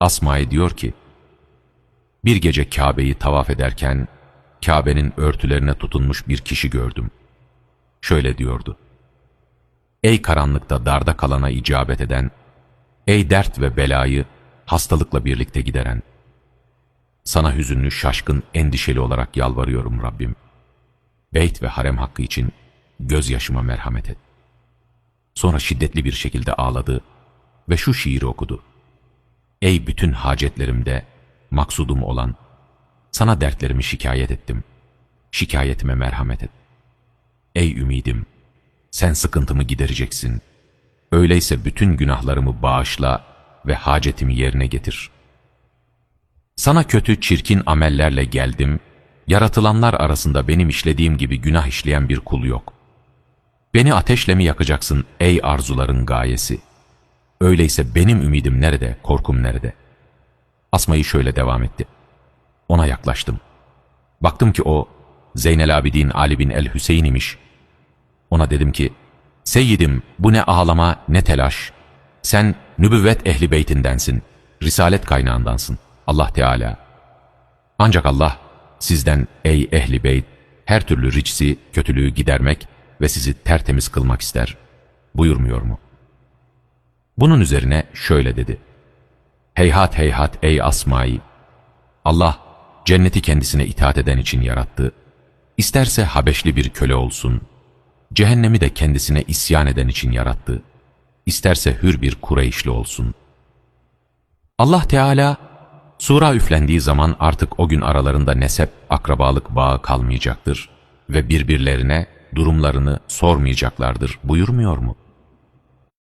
Asma'ya diyor ki, bir gece Kabe'yi tavaf ederken Kabe'nin örtülerine tutunmuş bir kişi gördüm. Şöyle diyordu. Ey karanlıkta darda kalana icabet eden, ey dert ve belayı hastalıkla birlikte gideren, sana hüzünlü, şaşkın, endişeli olarak yalvarıyorum Rabbim. Beyt ve harem hakkı için gözyaşıma merhamet et. Sonra şiddetli bir şekilde ağladı ve şu şiiri okudu. Ey bütün hacetlerimde maksudum olan, sana dertlerimi şikayet ettim. Şikayetime merhamet et. Ey ümidim, sen sıkıntımı gidereceksin. Öyleyse bütün günahlarımı bağışla ve hacetimi yerine getir. Sana kötü, çirkin amellerle geldim. Yaratılanlar arasında benim işlediğim gibi günah işleyen bir kul yok. Beni ateşle mi yakacaksın ey arzuların gayesi? Öyleyse benim ümidim nerede, korkum nerede? Asmayı şöyle devam etti. Ona yaklaştım. Baktım ki o Zeynel Abidin Ali bin el Hüseyin imiş. Ona dedim ki, Seyyidim bu ne ağlama ne telaş. Sen nübüvvet ehli beytindensin, risalet kaynağındansın. Allah Teala. Ancak Allah sizden ey ehli beyt her türlü ricsi, kötülüğü gidermek ve sizi tertemiz kılmak ister. Buyurmuyor mu? Bunun üzerine şöyle dedi. Heyhat heyhat ey Asma'yı. Allah cenneti kendisine itaat eden için yarattı. İsterse Habeşli bir köle olsun. Cehennemi de kendisine isyan eden için yarattı. İsterse hür bir Kureyşli olsun. Allah Teala Sura üflendiği zaman artık o gün aralarında nesep, akrabalık bağı kalmayacaktır ve birbirlerine durumlarını sormayacaklardır buyurmuyor mu?